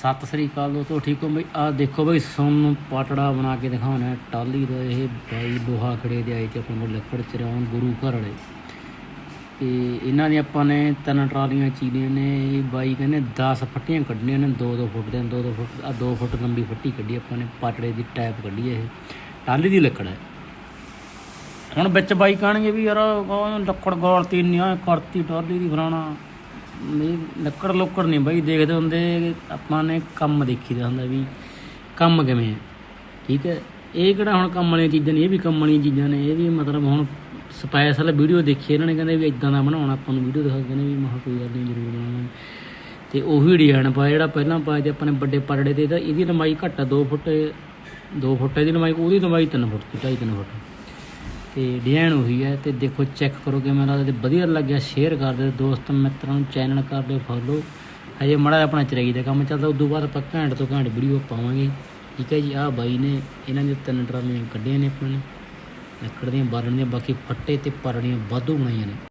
ਸਤਿ ਸ੍ਰੀ ਅਕਾਲ ਦੋਸਤੋ, ਠੀਕ ਹੋ ਬਈ? ਆ ਦੇਖੋ ਬਈ ਸੋਨ ਪਾਟੜਾ ਬਣਾ ਕੇ ਦਿਖਾਉਣਾ ਹੈ ਟਾਲੀ ਦਾ ਇਹ ਬਾਈ ਲੋਹਾ ਖੜੇ ਦੇ ਆਏ ਤੇ ਆਪਾਂ ਨੂੰ ਲੱਕੜ ਚਰਾਉਣ ਗੁਰੂ ਘਰ ਵਾਲੇ। ਤੇ ਇਹਨਾਂ ਦੀ ਆਪਾਂ ਨੇ ਤਿੰਨ ਟਰਾਲੀਆਂ ਚੀਲੀਆਂ ਨੇ, ਇਹ ਬਾਈ ਕਹਿੰਦੇ 10 ਫੱਟੀਆਂ ਕੱਢਣੀਆਂ ਨੇ 2-2 ਫੁੱਟ ਦੇ 2-2 ਫੁੱਟ ਆ 2 ਫੁੱਟ ਲੰਬੀ ਫੱਟੀ ਕੱਢੀ ਆਪਾਂ ਨੇ, ਪਾਟੜੇ ਦੀ ਟੈਪ ਕੱਢੀ ਹੈ ਇਹ। ਟਾਲੀ ਦੀ ਲੱਕੜ ਹੈ। ਹੁਣ ਵਿੱਚ ਬਾਈ ਕਹਿਣਗੇ ਵੀ ਯਾਰ ਲੱਕੜ ਗੋਲਤੀ ਨਹੀਂ ਆ ਕਰਤੀ ਟਰਾਲੀ ਦੀ ਫਲਾਣਾ। ਨਹੀਂ ਲੱਕੜ ਲੁੱਕੜ ਨਹੀਂ ਬਾਈ, ਦੇਖਦੇ ਹੁੰਦੇ ਆਪਾਂ ਨੇ ਕੰਮ ਦੇਖੀਦਾ ਹੁੰਦਾ ਵੀ ਕੰਮ ਕਿਵੇਂ ਹੈ ਠੀਕ ਹੈ, ਇਹ ਕਿਹੜਾ ਹੁਣ ਕੰਮ ਵਾਲੀਆਂ ਚੀਜ਼ਾਂ ਨੇ, ਇਹ ਵੀ ਕੰਮ ਵਾਲੀਆਂ ਚੀਜ਼ਾਂ ਨੇ, ਇਹ ਵੀ ਮਤਲਬ ਹੁਣ ਸਪੈਸ਼ਲ ਵੀਡੀਓ ਦੇਖੀ ਇਹਨਾਂ ਨੇ, ਕਹਿੰਦੇ ਵੀ ਇਦਾਂ ਦਾ ਬਣਾਉਣਾ, ਆਪਾਂ ਨੂੰ ਵੀਡੀਓ ਦਿਖਾ ਕਹਿੰਦੇ ਵੀ ਮਹਾ ਕੋਈ ਗੱਲ ਨਹੀਂ, ਜ਼ਰੂਰ ਬਣਾਉਣਾ ਤੇ ਉਹੀ ਡਿਜ਼ਾਈਨ ਪਾਇਆ, ਜਿਹੜਾ ਪਹਿਲਾਂ ਪਾਇਆ ਤੇ ਆਪਣੇ ਵੱਡੇ ਪਰੜੇ ਤੇ, ਤਾਂ ਇਹਦੀ ਲੰਬਾਈ ਘੱਟ ਆ 2 ਫੁੱਟ 2 ਫੁੱਟ ਇਹਦੀ ਲੰਬਾਈ, ਉਹਦੀ ਲੰਬਾਈ 3 ਫੁੱਟ ਦੀ 2.5 3 ਫੁੱਟ। ਤੇ ਡਿਜ਼ਾਈਨ ਉਹੀ ਹੈ ਤੇ ਦੇਖੋ ਚੈੱਕ ਕਰੋ ਕਿ ਮੇਰਾ ਤੇ ਵਧੀਆ ਲੱਗਿਆ ਸ਼ੇਅਰ ਕਰ ਦਿਓ ਦੋਸਤ ਮਿੱਤਰਾਂ ਨੂੰ ਚੈਨਲ ਕਰ ਦਿਓ ਫੋਲੋ ਹਜੇ ਮੜਾ ਆਪਣਾ ਚਰਾਈ ਦਾ ਕੰਮ ਚੱਲਦਾ, ਉਦੋਂ ਬਾਅਦ ਆਪਾਂ ਘੰਟ ਤੋਂ ਘੰਟ ਵੀਡੀਓ ਪਾਵਾਂਗੇ। ਠੀਕ ਹੈ ਜੀ, ਆਹ ਬਾਈ ਨੇ ਇਹਨਾਂ ਦੇ ਤਿੰਨ ਟਰਾਲੀਆਂ ਕੱਢੀਆਂ ਨੇ ਆਪਣੇ। ਨੇ ਲੱਕੜ ਦੀਆਂ, ਬਾਲਣ ਦੀਆਂ, ਬਾਕੀ ਫੱਟੇ ਤੇ ਪਰੜੀਆਂ ਵਾਧੂ ਬਣਾਈਆਂ ਨੇ।